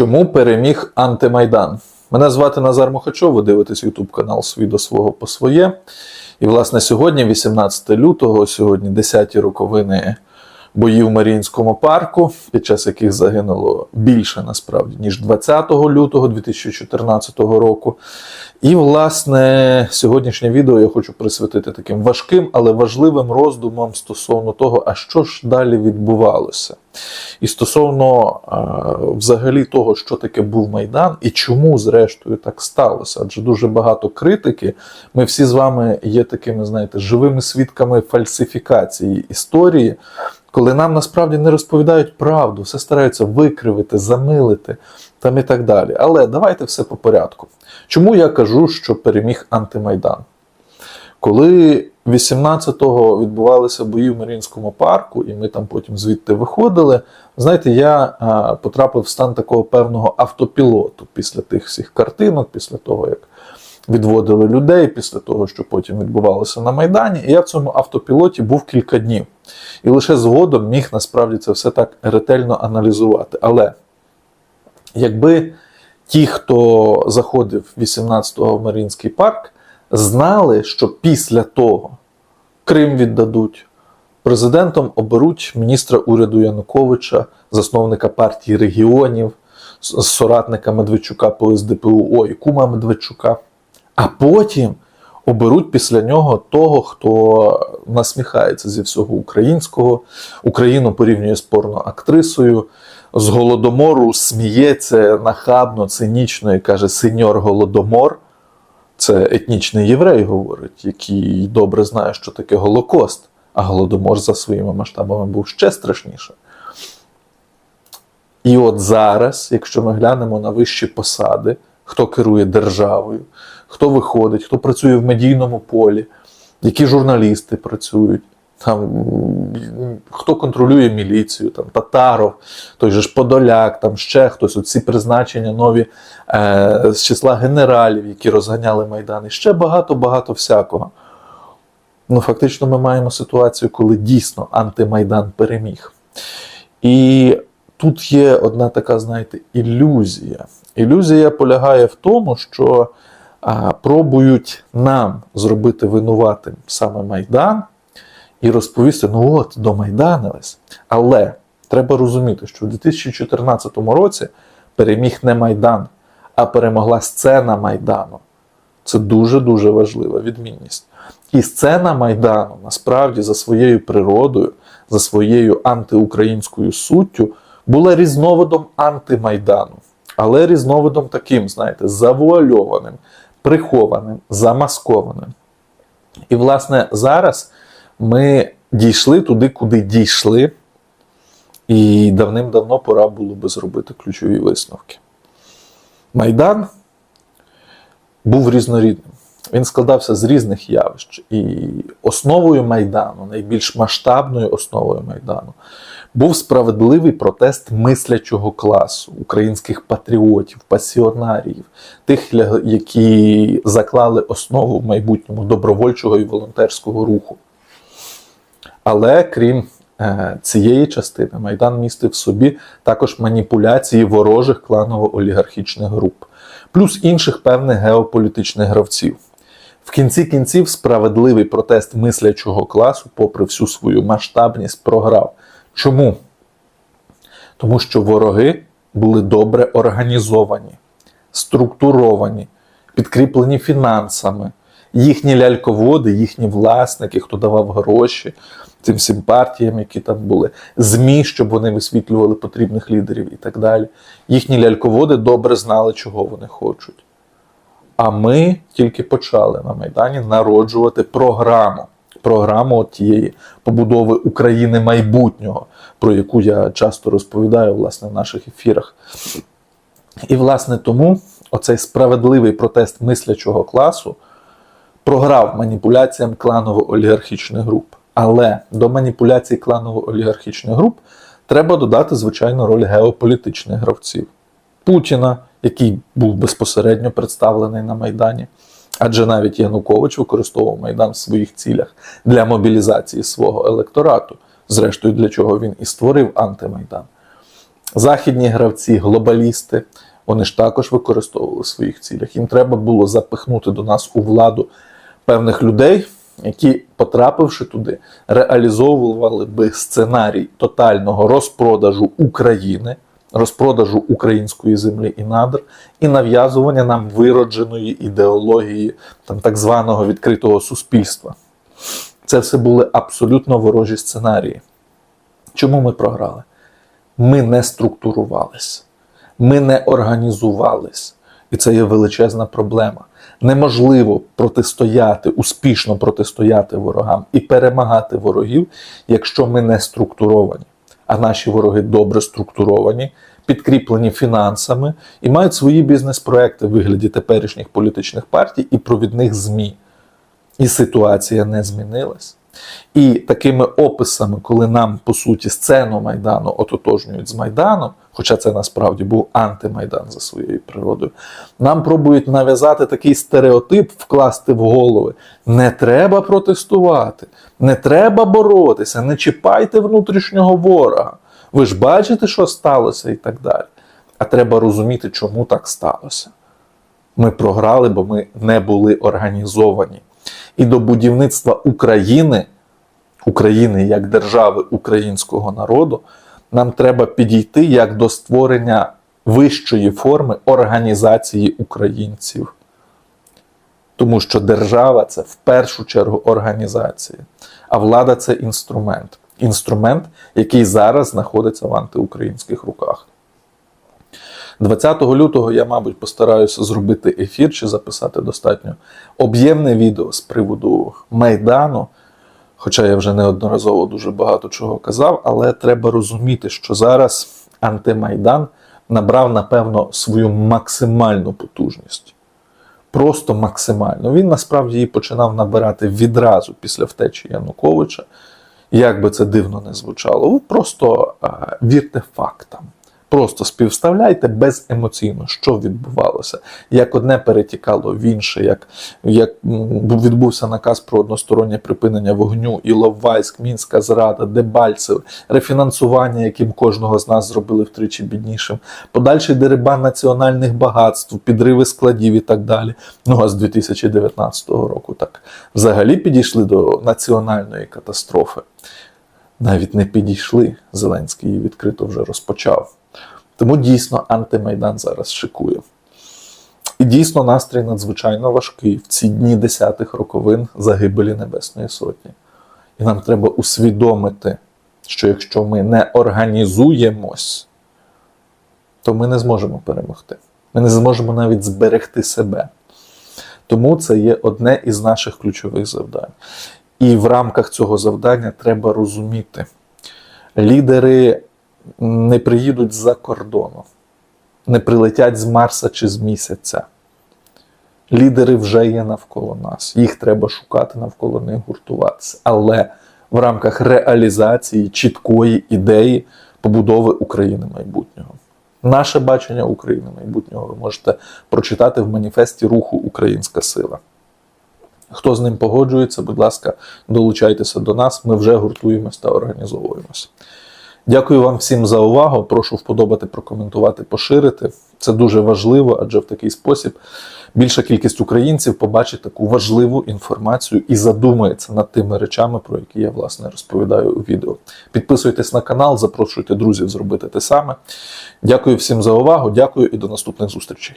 Чому переміг антимайдан? Мене звати Назар Мохачов, ви дивитесь YouTube канал «Свій до свого по своє. І, власне, сьогодні, 18 лютого, сьогодні 10-ті роковини боїв в Маріїнському парку, під час яких загинуло більше насправді, ніж 20 лютого 2014 року. І, власне, сьогоднішнє відео я хочу присвятити таким важким, але важливим роздумам стосовно того, а що ж далі відбувалося. І стосовно взагалі того, що таке був Майдан і чому, зрештою, так сталося. Адже дуже багато критики. Ми всі з вами є такими, знаєте, живими свідками фальсифікації історії, коли нам насправді не розповідають правду, все стараються викривити, замилити там і так далі. Але давайте все по порядку. Чому я кажу, що переміг антимайдан? Коли 18-го відбувалися бої в Марінському парку, і ми там потім звідти виходили, знаєте, я а, потрапив в стан такого певного автопілоту після тих всіх картинок, після того, як відводили людей, після того, що потім відбувалося на Майдані. І я в цьому автопілоті був кілька днів. І лише згодом міг насправді це все так ретельно аналізувати. Але якби ті, хто заходив 18-го в Марінський парк, знали, що після того Крим віддадуть, президентом оберуть міністра уряду Януковича, засновника партії регіонів, соратника Медведчука по СДПУ, ой, кума Медведчука. А потім оберуть після нього того, хто насміхається зі всього українського, Україну порівнює з порноактрисою, з голодомору сміється нахабно, цинічно і каже сеньор Голодомор. Це етнічний єврей говорить, який добре знає, що таке Голокост, а Голодомор за своїми масштабами був ще страшніше. І от зараз, якщо ми глянемо на вищі посади, хто керує державою, хто виходить, хто працює в медійному полі, які журналісти працюють, там, хто контролює міліцію, там, Татаров, той же ж Подоляк, там ще хтось, оці призначення нові е, з числа генералів, які розганяли Майдан, і ще багато-багато всякого. Ну, фактично, ми маємо ситуацію, коли дійсно антимайдан переміг. І тут є одна така, знаєте, ілюзія. Ілюзія полягає в тому, що а, пробують нам зробити винуватим саме Майдан і розповісти: ну от, домайданились. Але треба розуміти, що в 2014 році переміг не Майдан, а перемогла сцена Майдану. Це дуже-дуже важлива відмінність. І сцена Майдану насправді за своєю природою, за своєю антиукраїнською суттю була різновидом антимайдану, але різновидом таким, знаєте, завуальованим, прихованим, замаскованим. І, власне, зараз ми дійшли туди, куди дійшли, і давним-давно пора було би зробити ключові висновки. Майдан був різнорідним. Він складався з різних явищ. І основою Майдану, найбільш масштабною основою Майдану, був справедливий протест мислячого класу, українських патріотів, пасіонаріїв, тих, які заклали основу в майбутньому добровольчого і волонтерського руху. Але крім е, цієї частини, Майдан містив в собі також маніпуляції ворожих кланово-олігархічних груп, плюс інших певних геополітичних гравців. В кінці кінців справедливий протест мислячого класу, попри всю свою масштабність, програв. Чому? Тому що вороги були добре організовані, структуровані, підкріплені фінансами. Їхні ляльководи, їхні власники, хто давав гроші цим всім партіям, які там були, ЗМІ, щоб вони висвітлювали потрібних лідерів і так далі. Їхні ляльководи добре знали, чого вони хочуть. А ми тільки почали на Майдані народжувати програму. Програму тієї побудови України майбутнього, про яку я часто розповідаю власне в наших ефірах. І, власне, тому оцей справедливий протест мислячого класу програв маніпуляціям кланово-олігархічних груп. Але до маніпуляцій кланово-олігархічних груп треба додати, звичайно, роль геополітичних гравців. Путіна, який був безпосередньо представлений на Майдані. Адже навіть Янукович використовував Майдан в своїх цілях для мобілізації свого електорату, зрештою, для чого він і створив антимайдан. Західні гравці, глобалісти, вони ж також використовували в своїх цілях. Їм треба було запихнути до нас у владу певних людей, які, потрапивши туди, реалізовували би сценарій тотального розпродажу України, розпродажу української землі і надр, і нав'язування нам виродженої ідеології там, так званого відкритого суспільства. Це все були абсолютно ворожі сценарії. Чому ми програли? Ми не структурувались, ми не організувались. І це є величезна проблема. Неможливо протистояти, успішно протистояти ворогам і перемагати ворогів, якщо ми не структуровані. А наші вороги добре структуровані, підкріплені фінансами і мають свої бізнес-проекти в вигляді теперішніх політичних партій і провідних ЗМІ. І ситуація не змінилась. І такими описами, коли нам по суті сцену Майдану ототожнюють з Майданом, хоча це насправді був антимайдан за своєю природою, нам пробують нав'язати такий стереотип, вкласти в голови: не треба протестувати, не треба боротися, не чіпайте внутрішнього ворога. Ви ж бачите, що сталося, і так далі. А треба розуміти, чому так сталося. Ми програли, бо ми не були організовані. І до будівництва України, України як держави українського народу, нам треба підійти як до створення вищої форми організації українців. Тому що держава це в першу чергу організація, а влада це інструмент. Інструмент, який зараз знаходиться в антиукраїнських руках. 20 лютого я, мабуть, постараюся зробити ефір чи записати достатньо об'ємне відео з приводу Майдану. Хоча я вже неодноразово дуже багато чого казав, але треба розуміти, що зараз антимайдан набрав, напевно, свою максимальну потужність. Просто максимально. Він насправді її починав набирати відразу після втечі Януковича. Як би це дивно не звучало, просто вірте фактам. Просто співставляйте беземоційно, що відбувалося, як одне перетікало в інше, як як відбувся наказ про одностороннє припинення вогню, Іловайськ, Мінська зрада, Дебальцев, рефінансування, яким кожного з нас зробили втричі біднішим, подальший дерибан національних багатств, підриви складів і так далі. Ну а з 2019 року так взагалі підійшли до національної катастрофи. Навіть не підійшли. Зеленський її відкрито вже розпочав. Тому дійсно антимайдан зараз шикує. І дійсно настрій надзвичайно важкий в ці дні десятих роковин загибелі Небесної Сотні. І нам треба усвідомити, що якщо ми не організуємось, то ми не зможемо перемогти. Ми не зможемо навіть зберегти себе. Тому це є одне із наших ключових завдань. І в рамках цього завдання треба розуміти, лідери не приїдуть з-за кордону, не прилетять з Марса чи з місяця. Лідери вже є навколо нас. Їх треба шукати навколо них гуртуватися. Але в рамках реалізації чіткої ідеї побудови України майбутнього. Наше бачення України майбутнього ви можете прочитати в маніфесті руху Українська сила. Хто з ним погоджується, будь ласка, долучайтеся до нас. Ми вже гуртуємося та організовуємося. Дякую вам всім за увагу. Прошу вподобати, прокоментувати, поширити. Це дуже важливо, адже в такий спосіб більша кількість українців побачить таку важливу інформацію і задумається над тими речами, про які я власне розповідаю у відео. Підписуйтесь на канал, запрошуйте друзів зробити те саме. Дякую всім за увагу. Дякую і до наступних зустрічей.